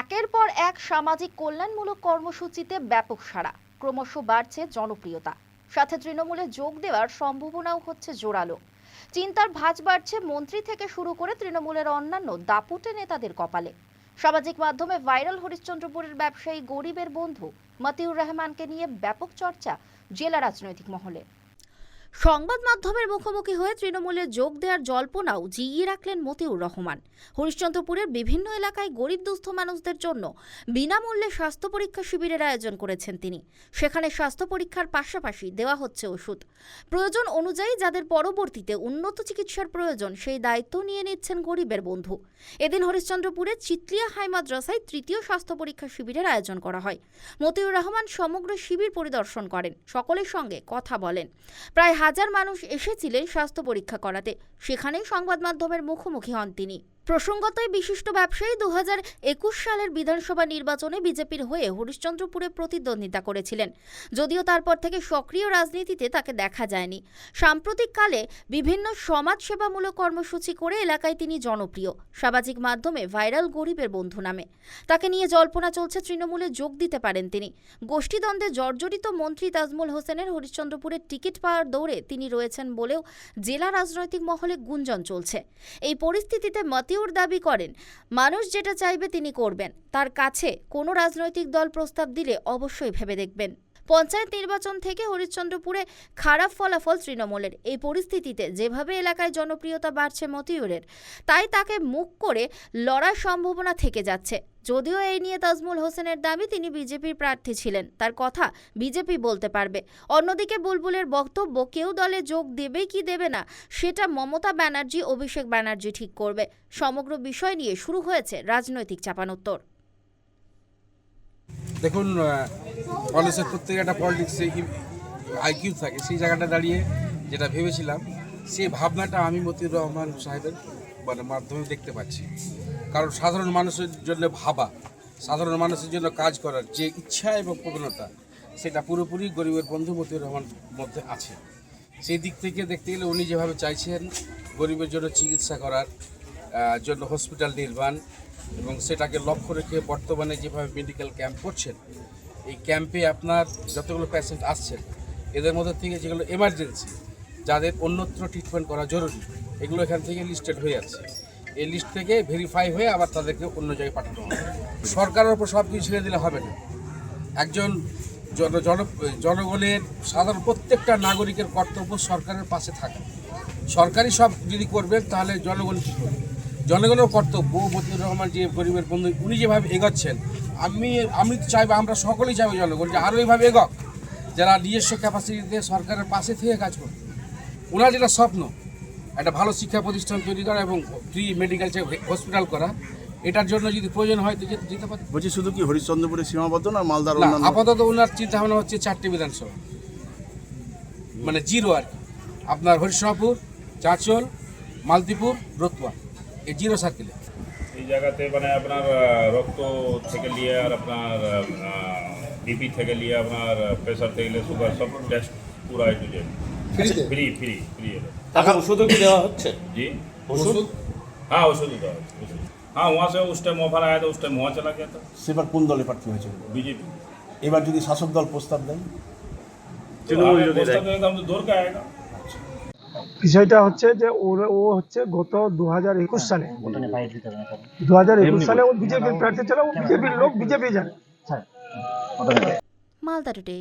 একের পর এক সামাজিক কল্যাণমূলক কর্মসূচিতে ব্যাপক সাড়া। ক্রমশ বাড়ছে জনপ্রিয়তা। সাথে তৃণমূলে যোগ দেওয়ার সম্ভাবনাও হচ্ছে জোরালো। চিন্তার ভাঁজ বাড়ছে মন্ত্রী থেকে শুরু করে তৃণমূলের অন্যান্য দাপুটে নেতাদের কপালে। সামাজিক মাধ্যমে ভাইরাল হরিশ্চন্দ্রপুরের ব্যবসায়ী গরিবের বন্ধু মতিউর রহমানকে নিয়ে ব্যাপক চর্চা জেলা রাজনৈতিক মহলে। সংবাদ মাধ্যমের মুখোমুখি হয়ে তৃণমূলে যোগ দেওয়ার জল্পনাও জিইয়ে রাখলেন মতিউর রহমান। হরিশ্চন্দ্রপুরের বিভিন্ন এলাকায় গরিব দুস্থ মানুষদের জন্য বিনামূল্যে স্বাস্থ্য পরীক্ষা শিবিরের আয়োজন করেছেন তিনি। সেখানে স্বাস্থ্য পরীক্ষার পাশাপাশি দেওয়া হচ্ছে ওষুধ। প্রয়োজন অনুযায়ী যাদের পরবর্তীতে উন্নত চিকিৎসার প্রয়োজন, সেই দায়িত্ব নিয়ে নিচ্ছেন গরিবের বন্ধু। এদিন হরিশ্চন্দ্রপুরের চিতলিয়া হাই মাদ্রাসায় তৃতীয় স্বাস্থ্য পরীক্ষা শিবিরের আয়োজন করা হয়। মতিউর রহমান সমগ্র শিবির পরিদর্শন করেন। সকলের সঙ্গে কথা বলেন। প্রায় হাজার মানুষ এসেছিলেন স্বাস্থ্য পরীক্ষা করাতে। সেখানেই সংবাদ মাধ্যমের মুখোমুখি হন তিনি। প্রসঙ্গত এই বিশিষ্ট ব্যবসায়ী দু একুশ সালের বিধানসভা নির্বাচনে বিজেপির হয়ে হরিশ্চন্দ্রপুরে প্রতিদ্বন্দ্বিতা করেছিলেন। যদিও তারপর থেকে সক্রিয় রাজনীতিতে তাকে দেখা যায়নি। সাম্প্রতিককালে বিভিন্ন সমাজসেবামূলক কর্মসূচি করে এলাকায় তিনি জনপ্রিয়। সামাজিক মাধ্যমে ভাইরাল গরিবের বন্ধু নামে। তাকে নিয়ে জল্পনা চলছে, তৃণমূলে যোগ দিতে পারেন তিনি। গোষ্ঠীদ্বন্দ্বে জর্জরিত মন্ত্রী তাজমুল হোসেনের হরিশ্চন্দ্রপুরের টিকিট পাওয়ার দৌড়ে তিনি রয়েছেন বলেও জেলা রাজনৈতিক মহলে গুঞ্জন চলছে। এই পরিস্থিতিতে মতিউর দাবি করেন, মানুষ যেটা চাইবে তিনি করবেন। তার কাছে কোনো রাজনৈতিক দল প্রস্তাব দিলে অবশ্যই ভেবে দেখবেন। পঞ্চায়েত নির্বাচন থেকে হরিশ্চন্দ্রপুরে খারাপ ফলাফল তৃণমূলের। এই পরিস্থিতিতে যেভাবে এলাকায় জনপ্রিয়তা বাড়ছে মতিউরের, তাই তাকে মুখ করে লড়ার সম্ভাবনা থেকে যাচ্ছে। যদিও এই নিয়ে তাজমুল হোসেনের দাবি তিনি বিজেপির প্রার্থী ছিলেন। তার কথা বিজেপি বলতে পারবে। অন্যদিকে বুলবুলের বক্তব্য, কেউ দলে যোগ দেবে কি দেবে না, সেটা মমতা ব্যানার্জি, অভিষেক ব্যানার্জি ঠিক করবে। সমগ্র বিষয় নিয়ে শুরু হয়েছে রাজনৈতিক চাপানোত্তর। দেখুন মানুষের প্রত্যেক একটা পলিটিক্সে আইকিউ থাকে, সেই জায়গাটা দাঁড়িয়ে যেটা ভেবেছিলাম, সেই ভাবনাটা আমি মতিউর রহমান সাহেবের মানে মাধ্যমে দেখতে পাচ্ছি। কারণ সাধারণ মানুষের জন্য ভাবা, সাধারণ মানুষের জন্য কাজ করার যে ইচ্ছা এবং প্রবণতা, সেটা পুরোপুরি গরিবের বন্ধু মতিউর রহমান মধ্যে আছে। সেই দিক থেকে দেখতে গেলে উনি যেভাবে চাইছেন, গরিবের জন্য চিকিৎসা করার জন্য হসপিটাল নির্মাণ এবং সেটাকে লক্ষ্য রেখে বর্তমানে যেভাবে মেডিকেল ক্যাম্প করছেন, এই ক্যাম্পে আপনার যতগুলো পেশেন্ট আসছেন, এদের মধ্যে থেকে যেগুলো এমার্জেন্সি যাদের অন্যত্র ট্রিটমেন্ট করা জরুরি, এগুলো এখান থেকে লিস্টেড হয়ে যাচ্ছে এই লিস্ট থেকে ভেরিফাই হয়ে আবার তাদেরকে অন্য জায়গায় পাঠানো হবে। সরকারের ওপর সব কিছু ছেড়ে দিলে হবে না। একজন জন জন, জনগণের সাধারণ প্রত্যেকটা নাগরিকের কর্তব্য সরকারের পাশে থাকা। সরকারই সব যদি করবেন তাহলে জনগণ কী করবে? জনগণের কর্তব্য, মতিউর রহমান যে গরিবের বন্ধু, উনি যেভাবে এগোচ্ছেন, আমি আমি তো চাইব, আমরা সকলেই চাইব জনগণ যে আরও এইভাবে এগোক। যারা নিজস্ব ক্যাপাসিটিতে সরকারের পাশে থেকে কাজ করবে ওনার যেটা স্বপ্ন একটা ভালো শিক্ষা প্রতিষ্ঠান তৈরি করা এবং ফ্রি মেডিকেল হসপিটাল করা এটার জন্য যদি প্রয়োজন হয় তো যেতে- যেতে পারে। বলছি শুধু কি হরিশ্চন্দ্রপুরে সীমাবদ্ধ না মালদার আপাতত ওনার চিন্তা ভাবনা হচ্ছে চারটি বিধানসভা। মানে জিরো আর কি। আপনার হরিশাহপুর চাঁচল মালদীপুর রতুয়া। এই জিরো সার্কেলে এই জায়গাতে মানে আপনার রক্ত থেকে নিয়ে আর আপনার বিপি থেকে নিয়ে আপনার প্রেশার থেকে নিয়ে সুগার সব টেস্ট পুরা এ To Z free free free টাকা ওষুধও কি দেওয়া হচ্ছে जी ওষুধ हाँ औषध होता है औषध। हाँ वहाँ से उस टाइम ऑफर आया था उस टाइम वहाँ चला गया था সেবার কোন দলে প্রার্থী হয়েছিল बीजेपी এবার যদি শাসক দল প্রস্তাব দেন तृणमूल जो हम तो दौड़ के आएगा বিষয়টা হচ্ছে যে ওর ও হচ্ছে গত দু হাজার একুশ সালে দু হাজার একুশ সালে ও বিজেপির প্রার্থী ছিল ও বিজেপির লোক বিজেপি জানে মালদা টুডে